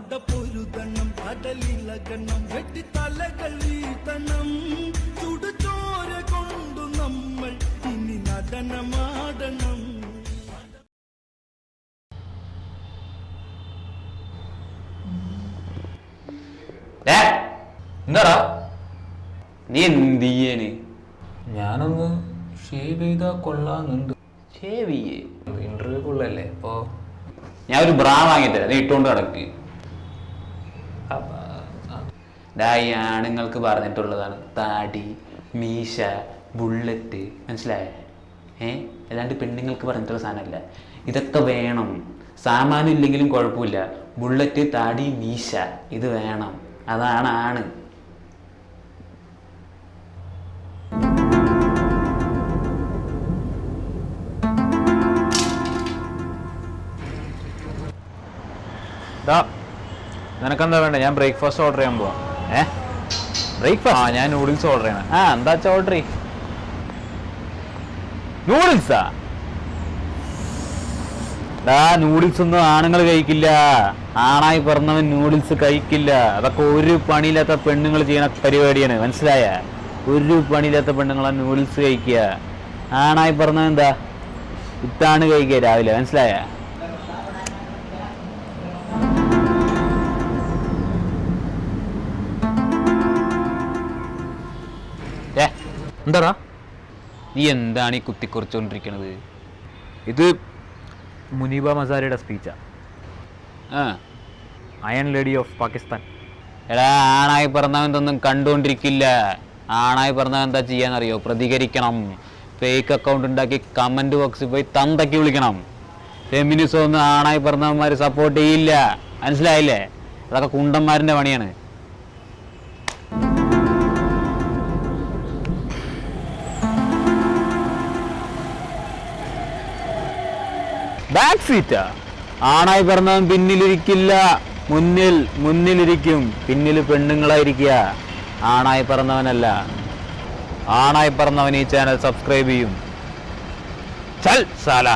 പടപൊരുതണം കടലിളകണം വെട്ടിത്തലകൾ വീഴ്ത്തണം ചുടുചോര കൊണ്ടു നമ്മൾ ഇനി നടനമാടണം. എന്താടാ നീ എന്ത് ചെയ്യേന് ഞാനൊന്ന് ഷേവ് ചെയ്താൽ കൊള്ളാന്നുണ്ട്. ഷേവ് ചെയ്യേ. ഇന്റർവ്യൂ കൊള്ളല്ലേ അപ്പോൾ ഞാൻ ഒരു ബ്രാ വാങ്ങിത്തരാം നീ ഇട്ടുകൊണ്ട് കിടക്ക് ഡാ ഈ ആണുങ്ങൾക്ക് പറഞ്ഞിട്ടുള്ളതാണ്. താടി മീശ ബുള്ളറ്റ് മനസ്സിലായേ? ഏ? അല്ലാണ്ട് പെണ്ണുങ്ങൾക്ക് പറഞ്ഞിട്ടുള്ള സാധനമല്ല. ഇതൊക്കെ വേണം. സാമാനം ഇല്ലെങ്കിലും കുഴപ്പമില്ല. ബുള്ളറ്റ് താടി മീശ ഇത് വേണം. അതാണ് ആണ്. നിനക്കെന്താ വേണ്ട? ഞാൻ ബ്രേക്ക്ഫാസ്റ്റ് ഓർഡർ ചെയ്യാൻ പോവാം. ഏ? ബ്രേക്ക്ഫാസ്റ്റ് ആ ഞാൻ നൂഡിൽസ് ഓർഡർ ചെയ്യണം. ആ എന്താ വെച്ചാൽ ഓർഡർ ചെയ് നൂഡിൽസാ ഡാ നൂഡിൽസ് ഒന്നും ആണുങ്ങൾ കഴിക്കില്ല. ആണായി പറഞ്ഞവൻ നൂഡിൽസ് കഴിക്കില്ല. അതൊക്കെ ഒരു പണിയില്ലാത്ത പെണ്ണുങ്ങൾ ചെയ്യുന്ന പരിപാടിയാണ്. മനസ്സിലായ? ഒരു പണിയില്ലാത്ത പെണ്ണുങ്ങളാ നൂഡിൽസ് കഴിക്കുക. ആണായി പറഞ്ഞവൻ എന്താ? ഇത്താണ് കഴിക്കുക രാവിലെ. മനസ്സിലായ? എന്താടാ? നീ എന്താണ് ഈ കുത്തിക്കുറിച്ചുകൊണ്ടിരിക്കണത് ഇത് മുനീബ മസാരിയുടെ സ്പീച്ചാ. ആ. അയൺ ലേഡി ഓഫ് പാകിസ്ഥാൻ എടാ ആണായി പറഞ്ഞവൻ ഇതൊന്നും കണ്ടുകൊണ്ടിരിക്കില്ല. ആണായി പറഞ്ഞവൻ എന്താ ചെയ്യാന്നറിയോ? പ്രതികരിക്കണം. ഫേക്ക് അക്കൗണ്ട് ഉണ്ടാക്കി കമന്റ് ബോക്സിൽ പോയി തന്തക്കി വിളിക്കണം. ഫെമിനിസം ഒന്നും ആണായി പറഞ്ഞവന്മാർ സപ്പോർട്ട് ചെയ്യില്ല. മനസ്സിലായില്ലേ? അതൊക്കെ കുണ്ടന്മാരിന്റെ പണിയാണ്. ബാക്ക് സീറ്റാ ആണായി പറഞ്ഞവൻ പിന്നിലിരിക്കില്ല. മുന്നിൽ മുന്നിലിരിക്കും. പിന്നിൽ പെണ്ണുങ്ങളായിരിക്കുക. ആണായി പറന്നവനല്ല ആണായി പറന്നവൻ ഈ ചാനൽ സബ്സ്ക്രൈബ് ചെയ്യും. ചൽ സാല.